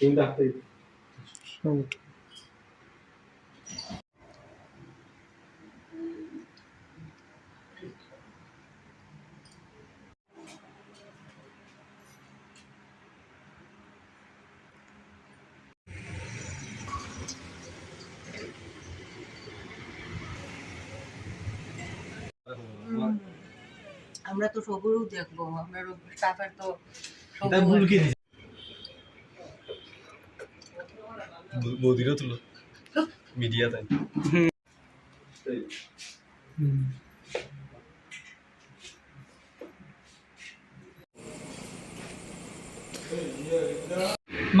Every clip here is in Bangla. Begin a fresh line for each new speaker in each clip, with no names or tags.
তিনটা হাতে
আমরা তো সবুরও দেখব আপনার স্টাফের তো
এটা ভুল কি দিছে বৌদিরও তুলো। মিডিয়া তাই।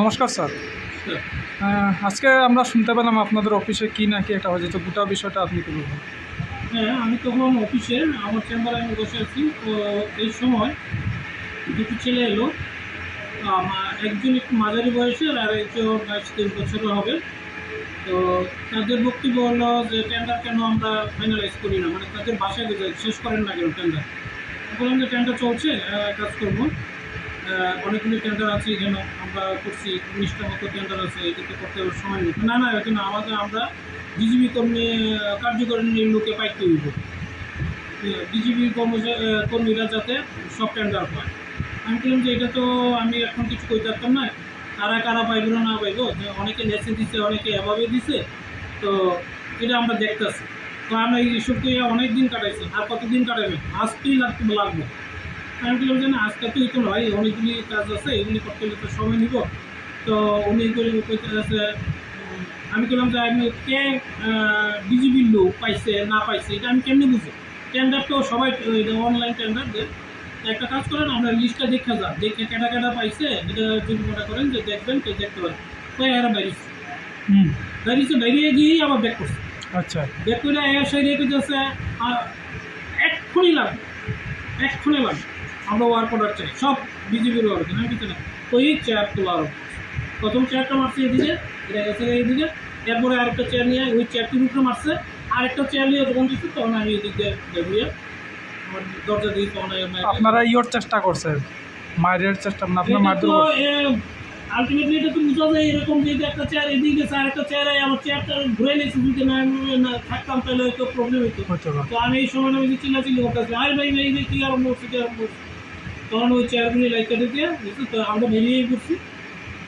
নমস্কার স্যার। আজকে আমরা শুনতে পেলাম আপনাদের অফিসে কি না কি একটা হয়েছে তো গোটা বিষয়টা আপনি কি বলবেন
হ্যাঁ আমি তখন অফিসে আমার চেম্বারে আমি বসে আছি। তো এই সময় দুটো ছেলে এলো। একজন একটু মাঝারি বয়সের আর একজন তেইশ বছরের হবে। তো তাদের বক্তব্য হলো যে টেন্ডার কেন আমরা ফাইনালাইজ করি না? মানে তাদের বাসায় গেছে শেষ করেন না কেন টেন্ডার বললাম যে টেন্ডার চলছে কাজ করব। অনেকগুলি টেন্ডার আছে এখানে আমরা করছি, উনিশটা মতো টেন্ডার আছে এটাতে করতে সময় নেই। না না এটা না আমাদের, আমরা বিজিবি কর্মী কার্যকরী লোকে পাইতে হইব। বিজিবি কর্মীরা যাতে সব টেন্ডার পায়। আমি বললাম যে, এটা তো আমি এখন কিছু কই পারতাম না। কারা কারা পাইব না পাইব যে অনেকে লেসে দিছে, অনেকে এভাবে দিছে। তো এটা আমরা দেখতেছি। তো আমরা এই ইস্যুকে অনেক দিন কাটাইছি, আর কতদিন কাটাবে আজকেই লাগতে লাগবে আমি বললাম যে, না, আজকে তো হইতো নয়, অনেকগুলি কাজ আছে, এগুলি করতে হলে তো সময় নিব। তো উনি আছে, আমি বললাম যে, আমি কে বিজিবির লোক পাইছে, না পাইছে, এটা আমি কেমনি বুঝি টেন্ডার তো সবাই অনলাইন টেন্ডার দেয়। তো একটা কাজ করেন আমরা লিস্টটা দেখে যান। দেখে কেটা কেটা পাইছে এটা যদি মনে করেন যে দেখবেন তো দেখতে পারেন। তো এরা বেরিয়েছে
হুম।
বেরিয়েছে বেরিয়ে গিয়েই আবার ব্যাক করছে।
আচ্ছা।
ব্যাক করে এর সাইডে করতেছে এক্ষুনি লাগবে। এক্ষুনি লাগবে। আমরা ওয়ার্ক অর্ডার চাই। সব বিজেপির ওয়ার্ক না কিছু না। ওই চেয়ার তোলা প্রথম চেয়ারটা মারছে এদিকে এটা গেছে এইদিকে। এরপরে আরেকটা চেয়ার নিয়ে ওই চেয়ারটির উপরে মারছে। আরেকটা চেয়ার নিয়ে যখন দিচ্ছে তখন আমি এদিক দিয়ে
আপনারা ইয়োর চেষ্টা করছেন মায়ের চেষ্টা মানে আপনার মায়ের
আলটিমেটলি এটা তো বুঝা যায় এরকম যে একটা চেয়ার এদিকে গেছে আরেকটা চেয়ারে আমার চেয়ারটা ঘুরে নিয়েছে যদি না আমি না থাকতাম তাহলে হয়তো প্রবলেম হতো তো আমি এই সময় আমি চিল্লাচিল্লি করতেছি আরে ভাই ভাই ভাই কী আরম্ভ করছি কী আরম্ভ করছি তখন ওই চেয়ারগুলি লাইট কেটে দিয়ে তো আমরা বেরিয়েই পড়ছি।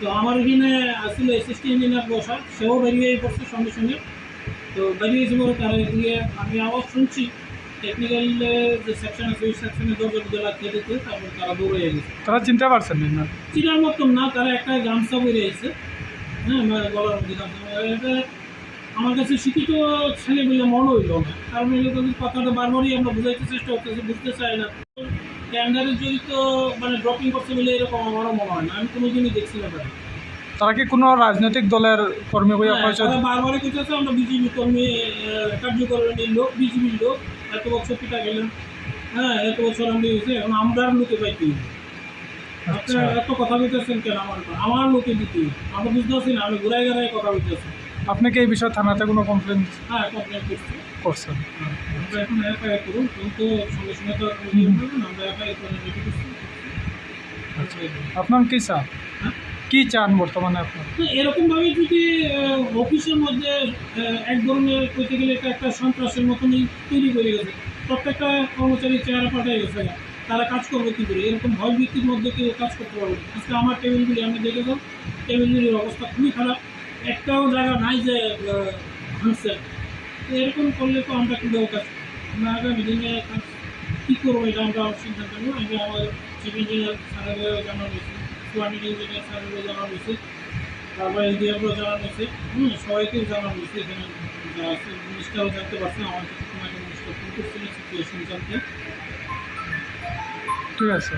তো আমার এখানে আসলে অ্যাসিস্ট্যান্ট ইঞ্জিনিয়ার বসা সেও বেরিয়েই পড়ছে সঙ্গে সঙ্গে। তো বেরিয়েছি বলে তারা এদিকে আমি আওয়াজ শুনছি। টেকনিক্যাল যে সেকশন আছে ওই সেকশনে দরজা দুটো লাগিয়ে দিতে তারপর তারা দৌড়ে গেছে।
তারা চিনতে পারছেন না
চিনার মতন না তারা একটা গামছা বেরিয়ে আইছে হ্যাঁ গলার মধ্যে গামছা আমার কাছে শিক্ষিত ছেলে বলে মনে হইল না। কারণ এগুলো তাদের কথাটা বারবারই আমরা বোঝাইতে চেষ্টা করতেছি বুঝতে চাই না। টেন্ডারে যদি তো মানে ড্রপিং করছে বলে এরকম আমারও মনে হয় না। আমি কোনো দিনই দেখছি না।
তারা। কি কোনো রাজনৈতিক দলের কর্মী বইয়া
হ্যাঁ, বারবারই কইতেছে আমরা বিজেপি কর্মী আহ, কার্যকরণীর লোক বিজেপির লোক। এত বছর পিটা গেলেন হ্যাঁ এত বছর আমি হয়েছে এখন আমরা লোকে পাইতে হইবে।
আচ্ছা।
আপনারা এত কথা বলতেছেন কেন আমার আমার লোকে দিতে আমরা বুঝতে পারছি না আমি ঘুরাই ঘুরাই কথা বলতেছি।
আপনি কি এই বিষয়ে থানাতে কোনো কমপ্লেন
হ্যাঁ কমপ্লেন করছি।
করছেন?
আমরা এখন এফআইআর করুন কিন্তু সঙ্গে সঙ্গে তো না, আমরা এফআইআর করে আচ্ছা।
আপনার কি
হ্যাঁ?
কি চান বর্তমানে আপনার?
এরকমভাবে যদি অফিসের মধ্যে এক ধরনের করতে গেলে এটা একটা সন্ত্রাসের মতনই তৈরি করে গেছে। প্রত্যেকটা কর্মচারী চেহারা পাল্টাই গেছে তারা কাজ করবে কী করে? এরকম ভয় ভিত্তির মধ্যে কেউ কাজ করতে পারবে আজকে আমার টেবিলগুলি আমি দেখেছ টেবিলগুলির অবস্থা খুবই খারাপ। একটাও জায়গা নাই যে ভাঙছে এরকম করলে তো আমরা কিন্তু কাজ আমরা আগামী দিনে কাজ কী করব এটা আমরা সিদ্ধান্ত নেব আমি আমার চিফ ইঞ্জিনিয়ার স্যারেরও জানানো কোয়ান্টিটি ইঞ্জিনিয়ার স্যারেরও জানানো হয়েছে, তারপরে এলডিএফও জানানো হয়েছে। হুম সবাইকেও জানানো হয়েছে এখানে। জিনিসটাও জানতে পারছে আমার জিনিসটা ফোন করছিল সিচুয়েশন
ঠিক আছে।